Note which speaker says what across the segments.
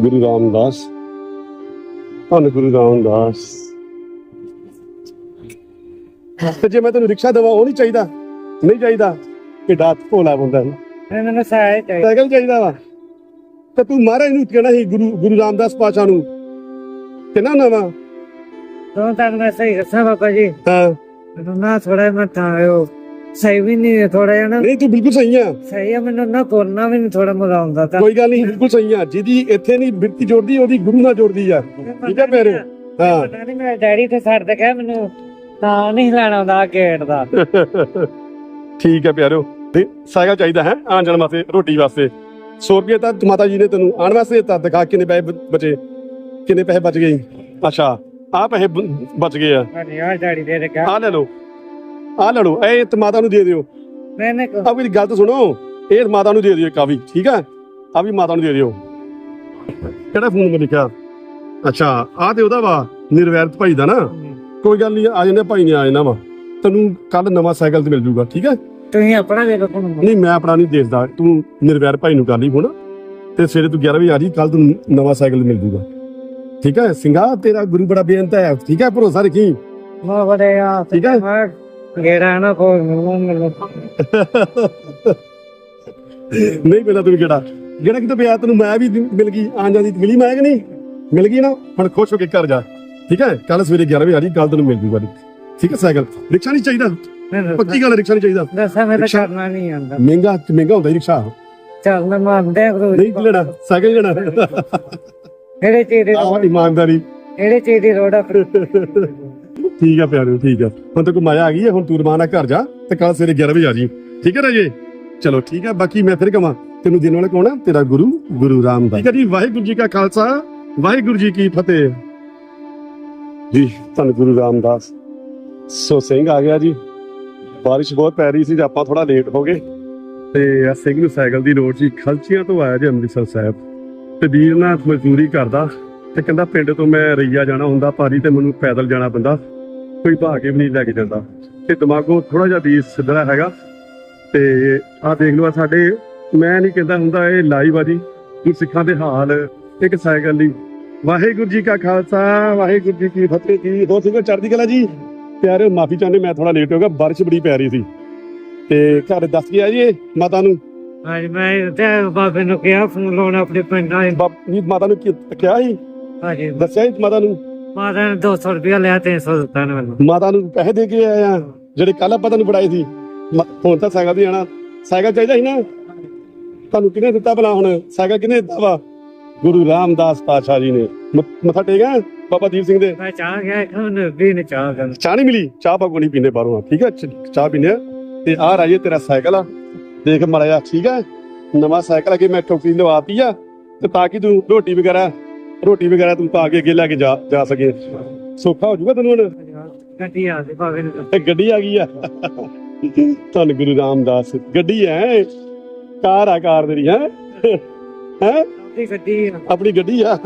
Speaker 1: ਗੁਰੂ ਰਾਮਦਾਸ ਧੰਨ ਗੁਰੂ ਰਾਮਦਾਸ। ਤੇ ਜੇ ਮੈਂ ਤੈਨੂੰ ਰਿਕਸ਼ਾ ਦੇਵਾਂ ਉਹ ਨਹੀਂ ਚਾਹੀਦਾ ਨਹੀਂ ਚਾਹੀਦਾ ਕਿ ਦਾਤ ਭੋਲਾ ਬੰਦਾ ਹੈ।
Speaker 2: ਮੈਨੂੰ ਸਹਾਇ ਚਾਹੀਦਾ।
Speaker 1: ਸਾਈਕਲ ਚਾਹੀਦਾ ਵਾ। ਤੇ ਤੂੰ ਮਹਾਰਾਜ ਨੂੰ ਕਹਿਣਾ ਸੀ ਗੁਰੂ ਗੁਰੂ ਰਾਮਦਾਸ ਪਾਸ਼ਾ ਨੂੰ। ਕਿਨਾ ਨਾ ਵਾ।
Speaker 2: ਤੋਂ ਤੱਕ ਮੈਂ ਸਹੀ ਦੱਸਾਂ ਬਾਬਾ ਜੀ।
Speaker 1: ਹਾਂ
Speaker 2: ਮੈਨੂੰ ਨਾ ਥੋੜਾ ਮੈਂ ਤਾਂ ਉਹ ਸਹੀ ਵੀ ਨਹੀਂ ਥੋੜਾ ਜਿਹਾ ਨਾ
Speaker 1: ਨਹੀਂ ਤੂੰ ਬਿਲਕੁਲ ਸਹੀ ਆ।
Speaker 2: ਸਹੀ ਆ ਮੈਨੂੰ ਨਾ ਕੋਰਨਾ ਵੀ ਨਹੀਂ ਥੋੜਾ ਮਜ਼ਾ ਆਉਂਦਾ ਤਾਂ।
Speaker 1: ਕੋਈ ਗੱਲ ਨਹੀਂ ਬਿਲਕੁਲ ਸਹੀ ਆ। ਜਿਹਦੀ ਇੱਥੇ ਨਹੀਂ ਬਿਰਤੀ ਜੋੜਦੀ ਉਹਦੀ ਗੁਰੂ ਨਾਲ ਜੋੜਦੀ ਆ। ਠੀਕ ਹੈ ਪਿਆਰੇ ਹਾਂ।
Speaker 2: ਪਤਾ ਨਹੀਂ ਮੇਰਾ ਡੈਡੀ ਤੇ ਛੱਡ ਦੇ ਗਿਆ ਮੈਨੂੰ ਤਾਂ ਨਹੀਂ ਲੈਣਾ ਆਉਂਦਾ ਗੇਟ ਦਾ।
Speaker 1: ਠੀਕ ਹੈ ਪਿਆਰਿਓ ਤੇ ਸਾਈਕਲ ਚਾਹੀਦਾ ਹੈ ਆਉਣ ਜਾਣ ਵਾਸਤੇ ਰੋਟੀ ਵਾਸਤੇ। 100 ਰੁਪਏ ਤਾਂ ਮਾਤਾ ਜੀ ਨੇ ਤੈਨੂੰ ਆਉਣ ਵਾਸਤੇ ਦਿੱਤਾ। ਦਿਖਾ ਕਿੰਨੇ ਪੈਸੇ ਬ- ਬਚੇ ਕਿੰਨੇ ਪੈਸੇ ਬਚ ਗਏ। ਅੱਛਾ ਆ ਪੈਸੇ ਬ- ਬਚ ਗਏ ਆ।
Speaker 2: ਹਾਂਜੀ ਆ ਡੈਡੀ ਦੇ ਦੇ ਗਿਆ
Speaker 1: ਆ ਲੈ ਲਓ। ਆ ਲੈ ਲਓ ਇਹ ਤੇ ਮਾਤਾ ਨੂੰ ਦੇ ਦਿਓ।
Speaker 2: ਮੈਨੇ ਕੋ
Speaker 1: ਆ ਵੀ ਗੱਲ ਤਾਂ ਸੁਣੋ ਇਹ ਮਾਤਾ ਨੂੰ ਦੇ ਦਿਓ ਵੀ ਠੀਕ ਆ ਆ ਵੀ ਮਾਤਾ ਨੂੰ ਦੇ ਦਿਓ। ਕਿਹੜਾ ਫੋਨ ਮੈਂ ਲਿਖਿਆ? ਅੱਛਾ ਆ ਤੇ ਉਹਦਾ ਵਾ ਨਿਰਵੈਰਤ ਭਾਈ ਦਾ ਨਾ। ਕੋਈ ਗੱਲ ਨਹੀਂ ਆ ਜਾਂਦੇ ਭਾਈ ਨੇ ਆ ਜਾਣਾ ਵਾ। ਤੈਨੂੰ ਕੱਲ ਨਵਾਂ ਸਾਈਕਲ ਤੇ ਮਿਲ ਜੂਗਾ ਠੀਕ ਹੈ?
Speaker 2: ਤੁਸੀਂ ਆਪਣਾ ਵੇਖੋ ਤੁਹਾਨੂੰ
Speaker 1: ਨਹੀਂ ਮੈਂ ਆਪਣਾ ਨਹੀਂ ਦੇਖਦਾ। ਤੂੰ ਨਿਰਵੈਰ ਭਾਈ ਨੂੰ ਕਰ ਲਈ ਹੁਣ ਤੇ ਸਵੇਰੇ ਤੂੰ 11 ਵਜੇ ਆ ਜੀ ਕੱਲ ਤੈਨੂੰ ਨਵਾਂ ਸਾਈਕਲ ਮਿਲ ਜੂਗਾ। ਠੀਕ ਹੈ? ਸਿੰਘਾ ਤੇਰਾ ਗੁਰੂ ਬੜਾ ਬੇਅੰਤ ਹੈ। ਠੀਕ ਹੈ? ਭਰੋਸਾ ਰੱਖੀ।
Speaker 2: ਮਾ ਬੜੇ ਆ
Speaker 1: ਠੀਕ ਹੈ।
Speaker 2: ਗੇੜਾ ਨਾ ਕੋਈ ਮੈਨੂੰ ਮੈਨੂੰ
Speaker 1: ਨਹੀਂ ਮਿਲਦਾ ਤੈਨੂੰ ਕਿਹੜਾ ਜਿਹੜਾ ਕਿਤੇ ਪਿਆ ਤੈਨੂੰ ਮੈਂ ਵੀ ਮਿਲ ਗਈ ਆਂ ਜਾਂਦੀ ਮਿਲੀ ਮੈਂ ਕਿ ਨਹੀਂ? ਮਿਲ ਗਈ ਨਾ ਹੁਣ ਖੁਸ਼ ਹੋ ਕੇ ਘਰ ਜਾ। ਠੀਕ ਹੈ? ਕੱਲ ਸਵੇਰੇ 11 ਵਜੇ ਆ ਜੀ ਕੱਲ ਤੈਨੂੰ ਮਿਲ ਜੂਗਾ। ਠੀਕ ਹੈ ਸਾਈਕਲ? ਰਿਕਸ਼ਾ ਨਹੀਂ ਚਾਹੀਦਾ। ਪੱਕੀ ਗੱਲ ਰਿਕਸ਼ਾ ਨਹੀਂ ਚਾਹੀਦਾ।
Speaker 2: ਦੱਸਾਂ ਮੈਂ ਤਾਂ ਕਰਨਾ ਨਹੀਂ ਆਉਂਦਾ।
Speaker 1: ਮਹਿੰਗਾ ਤੇ ਮਹਿੰਗਾ ਹੁੰਦਾ ਰਿਕਸ਼ਾ।
Speaker 2: ਚੱਲ ਮੈਂ ਮੰਨਦੇ
Speaker 1: ਨਹੀਂ ਲੈਣਾ ਸਾਈਕਲ ਲੈਣਾ।
Speaker 2: ਕਿਹੜੇ ਚੀਜ਼ ਦੀ
Speaker 1: ਇਮਾਨਦਾਰੀ।
Speaker 2: ਕਿਹੜੇ ਚੀਜ਼ ਦੀ ਆ?
Speaker 1: ਠੀਕ ਆ ਪਿਆਰਿਓ ਠੀਕ ਆ। ਹੁਣ ਤੇ ਕੋਈ ਮਾਇਆ ਆ ਗਈ ਹੈ ਹੁਣ ਤੂੰ ਰਮਾਨਾ ਘਰ ਜਾ ਤੇ ਕੱਲ ਸਵੇਰੇ 11 ਵਜੇ ਆ ਜੀ ਠੀਕ ਹੈ ਰਾਜੇ ਚਲੋ ਠੀਕ ਹੈ ਬਾਕੀ ਮੈਂ ਫਿਰ ਕਹਾਂ ਤੈਨੂੰ ਦੇਣ ਵਾਲਾ ਕੌਣ ਤੇਰਾ ਗੁਰੂ ਗੁਰੂ ਰਾਮਦਾਸ ਠੀਕ ਹੈ ਜੀ ਵਾਹਿਗੁਰੂ ਜੀ ਕਾ ਖਾਲਸਾ ਵਾਹਿਗੁਰੂ ਜੀ ਕੀ ਫਤਿਹ। ਜੀ ਧੰਨ ਗੁਰੂ ਰਾਮਦਾਸ। ਸੋ ਸਿੰਘ ਆ ਗਿਆ ਜੀ। ਬਾਰਿਸ਼ ਬਹੁਤ ਪੈ ਰਹੀ ਸੀ ਤੇ ਆਪਾਂ ਥੋੜਾ ਲੇਟ ਹੋ ਗਏ। ਤੇ ਆ ਸਿੰਘ ਨੂੰ ਸਾਈਕਲ ਦੀ ਲੋੜ ਸੀ। ਖਲਚੀਆਂ ਤੋਂ ਆਇਆ ਜੀ ਅੰਮ੍ਰਿਤਸਰ ਸਾਹਿਬ। ਤੇ ਵੀਰ ਨਾਲ ਮਜ਼ਦੂਰੀ ਕਰਦਾ। ਤੇ ਕਹਿੰਦਾ ਪਿੰਡ ਤੋਂ ਮੈਂ ਰਈਆ ਜਾਣਾ ਹੁੰਦਾ ਭਾਰੀ ਤੇ ਮੈਨੂੰ ਪੈਦਲ ਜਾਣਾ ਪੈਂਦਾ। ਕੋਈ ਭਾਅ ਕੇ ਵੀ ਨਹੀਂ ਲੈ ਕੇ ਜਾਂਦਾ। ਤੇ ਦਿਮਾਗੋਂ ਥੋੜਾ ਜਿਹਾ ਵੀ ਸਿੱਧਰਾ ਹੈਗਾ। ਤੇ ਆਹ ਦੇਖ ਲਓ ਆਹ ਸਾਡੇ ਮੈਂ ਨਹੀਂ ਕਹਿੰਦਾ ਹੁੰਦਾ ਇਹ ਲਾਈਵ ਆ ਜੀ। ਕਿ ਸਿੱਖਾਂ ਦੇ ਹਾਲ ਇੱਕ ਸਾਈਕਲ ਲਈ ਵਾਹਿਗੁਰੂ ਜੀ ਕਾ ਖਾਲਸਾ ਵਾਹਿਗੁਰੂ ਜੀ ਕੀ ਫਤਿਹ ਜੀ। ਹੋਰ ਸਿੰਘੋ ਚੜ੍ਹਦੀ ਕਲਾ ਜੀ? ਪਿਆਰੇ ਮਾਫੀ ਚਾਹੁੰਦੇ ਮੈਂ ਥੋੜਾ ਲੇਟ ਹੋ ਗਿਆ ਬਾਰਿਸ਼ ਬੜੀ ਪੈ ਰਹੀ ਸੀ। ਤੇ ਘਰ ਦੱਸ ਗਿਆ ਜੀ ਇਹ ਮਾਤਾ ਨੂੰ?
Speaker 2: ਅੱਜ ਮੈਂ ਤੇ ਬਾਬੇ ਨੂੰ ਕਿਹਾ ਫੋਨ ਲਾਉਣਾ ਆਪਣੇ ਪਿੰਡ ਆਏ
Speaker 1: ਨੀ। ਮਾਤਾ ਨੂੰ ਕੀ ਕਿਹਾ ਸੀ?
Speaker 2: ਭਾਜੀ
Speaker 1: ਦੱਸਿਆ ਸੀ ਮਾਤਾ ਨੂੰ?
Speaker 2: ਮਾਤਾ ਨੇ 200 ਰੁਪਇਆ ਲਿਆ 300 ਦਿੱਤਾ ਨੇ ਮੈਨੂੰ
Speaker 1: ਮਾਤਾ ਨੂੰ ਪੈਸੇ ਦੇ ਕੇ ਆਏ ਆ ਜਿਹੜੇ ਕੱਲ ਆਪਾਂ ਤੁਹਾਨੂੰ ਫੜਾਏ ਸੀ। ਮ- ਹੁਣ ਤਾਂ ਸਾਈਕਲ ਤੇ ਜਾਣਾ ਸਾਈਕਲ ਚਾਹੀਦਾ ਸੀ ਨਾ। ਤੁਹਾਨੂੰ ਕਿਹਨੇ ਦਿੱਤਾ ਭਲਾ ਹੁਣ? ਸਾਈਕਲ ਕਿਹਨੇ ਦਿੱਤਾ ਵਾ? ਗੁਰੂ ਰਾਮਦਾਸ ਪਾਤਸ਼ਾਹ ਜੀ ਨੇ। ਮ- ਮੱਥਾ ਟੇਕਿਆ ਬਾਬਾ ਦੀਪ ਸਿੰਘ ਦੇ?
Speaker 2: ਮੈਂ ਚਾਹ ਗਿਆ ਖਨ ਵੀ ਨੇ ਚਾਹ ਕਰ
Speaker 1: ਚਾਹ ਨਹੀਂ ਮਿਲੀ? ਚਾਹ ਪਾਕੋ ਨਹੀਂ ਪੀਂਦੇ ਬਾਹਰੋਂ ਠੀਕ ਹੈ ਚ- ਚਾਹ ਪੀਂਦੇ ਆ। ਤੇ ਆਹ ਰਾਜੇ ਤੇਰਾ ਸਾਈਕਲ ਆ। ਦੇਖ ਮੜਿਆ ਠੀਕ ਹੈ ਨਵਾਂ ਸਾਈਕਲ ਅਗੇ ਮੈਂ ਠੋਕਰੀ ਲਵਾਤੀ ਆ। ਤੇ ਤਾਂ ਕਿ ਤੂੰ ਰੋਟੀ ਵਗੈਰਾ ਰੋਟੀ ਵਗੈਰਾ ਤੂੰ ਪਾ ਕੇ ਅੱਗੇ ਲੈ ਕੇ ਜਾ ਜਾ ਸਕੇ। ਸੌਖਾ ਹੋ ਜਾਊਗਾ ਤੈਨੂੰ ਹੁਣ?
Speaker 2: ਗੱਡੀ ਆ ਦੇ ਬਾਬੇ ਨੂੰ
Speaker 1: ਇਹ ਗੱਡੀ ਆ ਗਈ ਆ। ਧੰਨ ਗੁਰੂ ਰਾਮਦਾਸ ਗੱਡੀ ਹੈ ਕਾਰ ਆ ਕਾਰ ਤੇਰੀ ਹੈ? ਹੈ?
Speaker 2: ਦੀ ਗੱਡੀ ਆ।
Speaker 1: ਆਪਣੀ ਗੱਡੀ ਆ।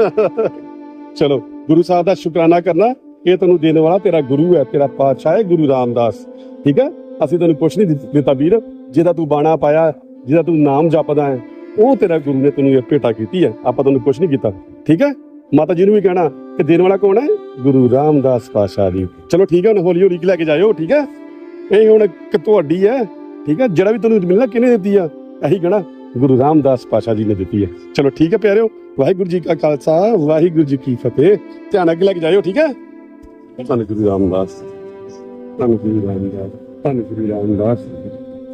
Speaker 1: ਚਲੋ ਗੁਰੂ ਸਾਹਿਬ ਦਾ ਸ਼ੁਕਰਾਨਾ ਕਰਨਾ। ਇਹ ਤੈਨੂੰ ਦੇਣ ਵਾਲਾ ਤੇਰਾ ਗੁਰੂ ਹੈ ਤੇਰਾ ਪਾਤਸ਼ਾਹ ਹੈ ਗੁਰੂ ਰਾਮਦਾਸ। ਠੀਕ ਹੈ ਅਸੀਂ ਤੈਨੂੰ ਕੁਛ ਨਹੀਂ ਦਿੱਤ- ਦਿੱਤਾ ਵੀਰ। ਜਿਹਦਾ ਤੂੰ ਬਾਣਾ ਪਾਇਆ ਜਿਹਦਾ ਤੂੰ ਨਾਮ ਜਪਦਾ ਹੈ ਉਹ ਤੇਰਾ ਗੁਰੂ ਨੇ ਤੈਨੂੰ ਇਹ ਭੇਟਾ ਕੀਤੀ ਹੈ ਆਪਾਂ ਤੈਨੂੰ ਕੁਛ ਨਹੀਂ ਕੀਤਾ। ਠੀਕ ਹੈ? ਮਾਤਾ ਜੀ ਨੂੰ ਵੀ ਕਹਿਣਾ ਕਿ ਦੇਣ ਵਾਲਾ ਕੌਣ ਹੈ? ਗੁਰੂ ਰਾਮਦਾਸ ਪਾਤਸ਼ਾਹ ਜੀ। ਚਲੋ ਠੀਕ ਹੈ, ਹੁਣ ਹੌਲੀ ਹੌਲੀ ਲੈ ਕੇ ਜਾਇਓ, ਠੀਕ ਹੈ? ਇਹ ਹੁਣ ਇੱਕ ਤੁਹਾਡੀ ਹੈ, ਠੀਕ ਹੈ? ਜਿਹੜਾ ਵੀ ਤੈਨੂੰ ਮਿਲਣਾ ਕਿਹਨੇ ਦਿੱਤੀ ਆ? ਇਹੀ ਕਹਿਣਾ ਗੁਰੂ ਰਾਮਦਾਸ ਪਾਤਸ਼ਾਹ ਜੀ ਨੇ ਦਿੱਤੀ ਹੈ। ਚਲੋ ਠੀਕ ਹੈ ਪਿਆਰਿਓ, ਵਾਹਿਗੁਰੂ ਜੀ ਕਾ ਖਾਲਸਾ, ਵਾਹਿਗੁਰੂ ਜੀ ਕੀ ਫਤਿਹ। ਧਿਆਨ ਅੱਗੇ ਲੈ ਕੇ ਜਾਇਓ, ਠੀਕ ਹੈ? ਧੰਨ ਗੁਰੂ ਰਾਮਦਾਸ, ਧੰਨ ਗੁਰੂ ਰਾਮਦਾਸ, ਧੰਨ ਗੁਰੂ ਰਾਮਦਾਸ,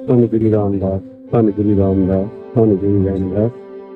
Speaker 1: ਧੰਨ ਗੁਰੂ ਰਾਮਦਾਸ, ਧੰਨ ਗੁਰੂ ਰਾਮਦਾਸ, ਧੰਨ ਗੁਰੂ ਰਾਮਦਾਸ।